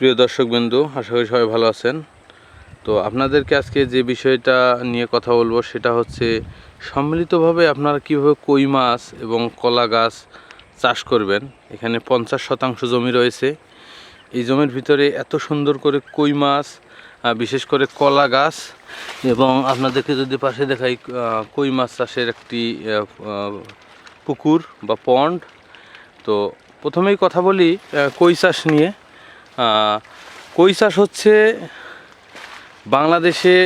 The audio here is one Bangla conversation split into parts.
প্রিয় দর্শকবৃন্দু, আশা করি সবাই ভালো আছেন। তো আপনাদেরকে আজকে যে বিষয়টা নিয়ে কথা বলব সেটা হচ্ছে সম্মিলিতভাবে আপনারা কীভাবে কই মাছ এবং কলা গাছ চাষ করবেন। এখানে পঞ্চাশ শতাংশ জমি রয়েছে। এই জমির ভিতরে এত সুন্দর করে কই মাছ বিশেষ করে কলা গাছ এবং আপনাদেরকে যদি পাশে দেখাই কই মাছ চাষের একটি পুকুর বা পন্ড। তো প্রথমেই কথা বলি কই চাষ নিয়ে। কই চাষ হচ্ছে বাংলাদেশে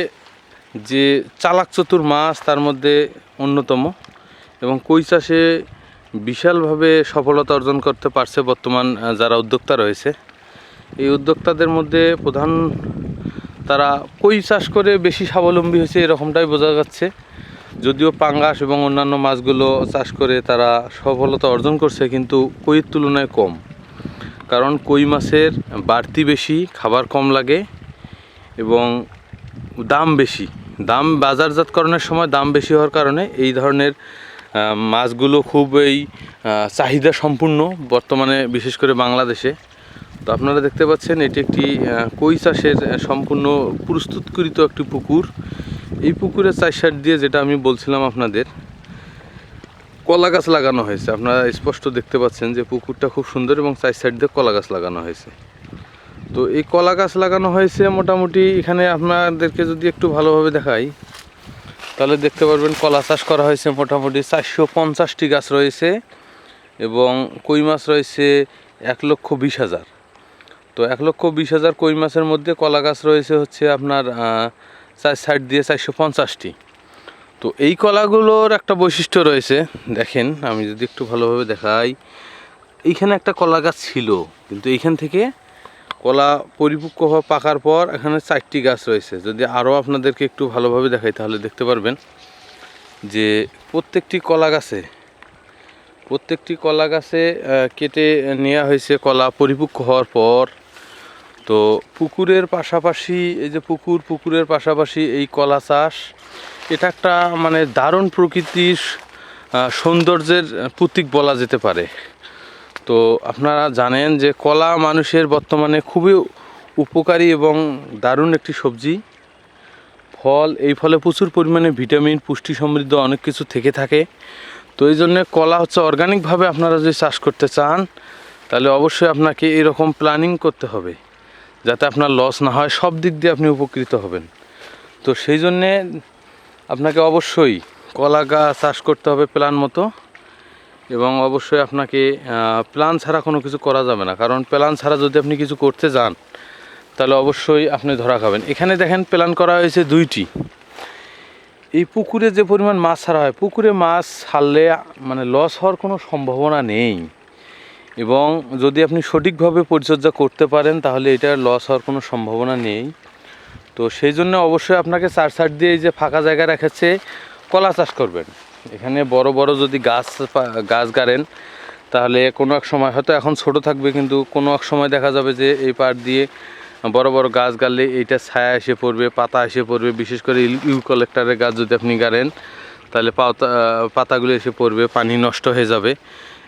যে চালাক চতুর মাছ তার মধ্যে অন্যতম এবং কই চাষে বিশালভাবে সফলতা অর্জন করতে পারছে বর্তমান যারা উদ্যোক্তা রয়েছে। এই উদ্যোক্তাদের মধ্যে প্রধান তারা কই চাষ করে বেশি স্বাবলম্বী হয়েছে এরকমটাই বোঝা যাচ্ছে। যদিও পাঙ্গাস এবং অন্যান্য মাছগুলো চাষ করে তারা সফলতা অর্জন করছে, কিন্তু কইয়ের তুলনায় কম। কারণ কই মাছের বাড়তি বেশি, খাবার কম লাগে এবং দাম বেশি। দাম বাজারজাতকরণের সময় দাম বেশি হওয়ার কারণে এই ধরনের মাছগুলো খুবই চাহিদা সম্পূর্ণ বর্তমানে, বিশেষ করে বাংলাদেশে। তো আপনারা দেখতে পাচ্ছেন, এটি একটি কই চাষের সম্পূর্ণ প্রস্তুতকৃত একটি পুকুর। এই পুকুরের চার সাইড দিয়ে যেটা আমি বলছিলাম আপনাদের কলা গাছ লাগানো হয়েছে। আপনারা স্পষ্ট দেখতে পাচ্ছেন যে পুকুরটা খুব সুন্দর এবং চার সাইড দিয়ে কলা গাছ লাগানো হয়েছে। তো এই কলা গাছ লাগানো হয়েছে মোটামুটি এখানে আপনাদেরকে যদি একটু ভালোভাবে দেখাই, তাহলে দেখতে পারবেন কলা চাষ করা হয়েছে মোটামুটি চারশো পঞ্চাশটি গাছ রয়েছে এবং কই মাছ রয়েছে এক লক্ষ বিশ হাজার। তো এক লক্ষ বিশ হাজার কই মাছের মধ্যে কলা গাছ রয়েছে হচ্ছে আপনার চার সাইড দিয়ে চারশো পঞ্চাশটি। তো এই কলাগুলোর একটা বৈশিষ্ট্য রয়েছে, দেখেন, আমি যদি একটু ভালোভাবে দেখাই। এইখানে একটা কলা গাছ ছিল, কিন্তু এইখান থেকে কলা পরিপক্ক হওয়া, পাকার পর এখানে চারটি গাছ রয়েছে। যদি আরও আপনাদেরকে একটু ভালোভাবে দেখাই, তাহলে দেখতে পারবেন যে প্রত্যেকটি কলা গাছে, প্রত্যেকটি কলা গাছে কেটে নেওয়া হয়েছে কলা পরিপক্ক হওয়ার পর। তো পুকুরের পাশাপাশি, এই যে পুকুর, পুকুরের পাশাপাশি এই কলা চাষ এটা একটা মানে দারুণ প্রকৃতির সৌন্দর্যের প্রতীক বলা যেতে পারে। তো আপনারা জানেন যে কলা মানুষের বর্তমানে খুবই উপকারী এবং দারুণ একটি সবজি। ফল, এই ফলে প্রচুর পরিমাণে ভিটামিন, পুষ্টি সমৃদ্ধ অনেক কিছু থেকে থাকে। তো এই জন্যে কলা হচ্ছে অর্গানিকভাবে আপনারা যদি চাষ করতে চান, তাহলে অবশ্যই আপনাকে এরকম প্ল্যানিং করতে হবে, যাতে আপনার লস না হয়, সব দিক দিয়ে আপনি উপকৃত হবেন। তো সেই জন্যে আপনাকে অবশ্যই কলা গাছ চাষ করতে হবে প্ল্যান মতো এবং অবশ্যই আপনাকে প্ল্যান ছাড়া কোনো কিছু করা যাবে না। কারণ প্ল্যান ছাড়া যদি আপনি কিছু করতে যান, তাহলে অবশ্যই আপনি ধরা খাবেন। এখানে দেখেন প্ল্যান করা হয়েছে দুইটি। এই পুকুরে যে পরিমাণ মাছ ছাড়া হয়, পুকুরে মাছ ছাড়লে মানে লস হওয়ার কোনো সম্ভাবনা নেই। এবং যদি আপনি সঠিকভাবে পরিচর্যা করতে পারেন, তাহলে এটার লস হওয়ার কোনো সম্ভাবনা নেই। তো সেই জন্য অবশ্যই আপনাকে চার সাইড দিয়ে এই যে ফাঁকা জায়গা রেখেছে, কলা চাষ করবেন। এখানে বড় বড় যদি গাছ গাছ গাড়েন, তাহলে কোনো এক সময় হয়তো এখন ছোট থাকবে, কিন্তু কোনো এক সময় দেখা যাবে যে এই পার দিয়ে বড় বড় গাছ গাড়লে এইটা ছায়া এসে পড়বে, পাতা এসে পড়বে। বিশেষ করে ইউ কালেক্টারের গাছ যদি আপনি গাড়েন, তাহলে পাতা পাতাগুলো এসে পড়বে, পানি নষ্ট হয়ে যাবে।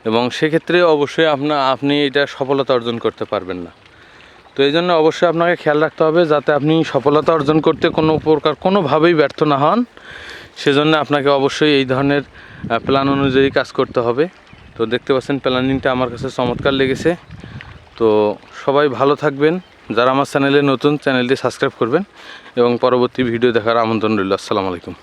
এবং সেক্ষেত্রে অবশ্যই আপনা, আপনি এটা সফলতা অর্জন করতে পারবেন না। তো এই জন্য অবশ্যই আপনাকে খেয়াল রাখতে হবে যাতে আপনি সফলতা অর্জন করতে কোনো প্রকার, কোনোভাবেই ব্যর্থ না হন। সেজন্য আপনাকে অবশ্যই এই ধরনের প্ল্যান অনুযায়ী কাজ করতে হবে। তো দেখতে পাচ্ছেন প্ল্যানিংটা আমার কাছে চমৎকার লেগেছে। তো সবাই ভালো থাকবেন। যারা আমার চ্যানেলে নতুন চ্যানেলটি সাবস্ক্রাইব করবেন। এবং পরবর্তী ভিডিও দেখার আমন্ত্রণ রইল। আসসালামু আলাইকুম।